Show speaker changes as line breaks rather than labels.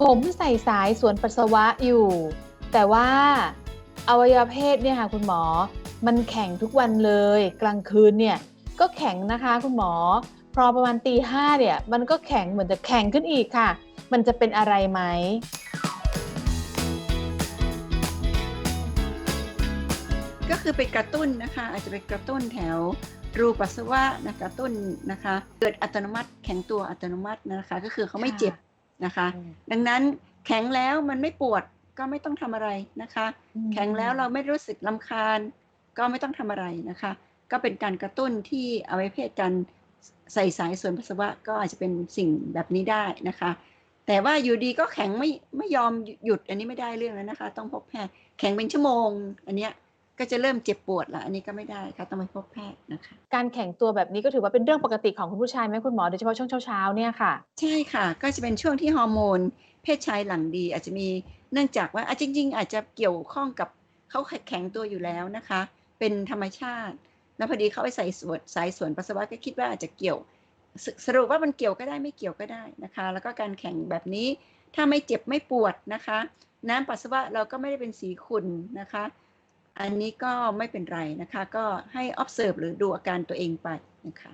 ผมใส่สายสวนปัสสาวะอยู่ แต่ว่าอวัยวะเพศเนี่ยค่ะคุณหมอ มันแข็งทุกวันเลย กลางคืนเนี่ยก็แข็งนะคะคุณหมอ พอประมาณตีห้าเนี่ย มันก็แข็งเหมือนจะแข็งขึ้นอีกค่ะ มันจะเป็นอะไรไหม
ก็คือไปกระตุ้นนะคะ อาจจะไปกระตุ้นแถวรูปัสสาวะนะกระตุ้นนะคะ เกิดอัตโนมัติแข็งตัวอัตโนมัตินะคะ ก็คือเขาไม่เจ็บ นะคะ ดังนั้นแข็งแล้วมันไม่ปวดก็ไม่ต้องทำอะไรนะคะ แข็งแล้วเราไม่รู้สึกลำคาญ ก็ไม่ต้องทำอะไรนะคะ ก็เป็นการกระตุ้นที่อวัยวะเพศการใส่สายส่วนปัสสาวะก็อาจจะเป็นสิ่งแบบนี้ได้นะคะ แต่ว่าอยู่ดีก็แข็งไม่ไม่ยอมหยุดอันนี้ไม่ได้เรื่องแล้วนะคะ ต้องพบแพทย์แข็งเป็นชั่วโมง อันเนี้ย ก็จะเริ่มเจ็บปวดละอันนี้ก็ไม่ได้ค่ะต้องไปพบแพทย์นะคะ
การแข็งตัวแบบนี้ก็ถือว่าเป็นเรื่องปกติของคุณผู้ชายไหมคุณหมอโดยเฉพาะช่วงเช้าๆเนี่ยค่ะ
ใช่ค่ะ ก็จะเป็นช่วงที่ฮอร์โมน เพศชายหลั่งดี อาจจะมีเนื่องจากว่าอะจริง ๆ อาจจะเกี่ยวข้องกับเขาแข็งตัวอยู่แล้วนะคะ เป็นธรรมชาติ แล้วพอดีเขาไปใส่ส่วนสายส่วนปัสสาวะก็คิดว่าอาจจะเกี่ยวสสรุปว่ามันเกี่ยวก็ได้ไม่เกี่ยวก็ได้นะคะ แล้วก็การแข่งแบบนี้ถ้าไม่เจ็บไม่ปวดนะคะ น้ำปัสสาวะเราก็ไม่ได้เป็นสีขุ่นนะคะ อันนี้ก็ไม่เป็นไรนะคะ ก็ให้ observe หรือดูอาการตัวเองไปนะคะ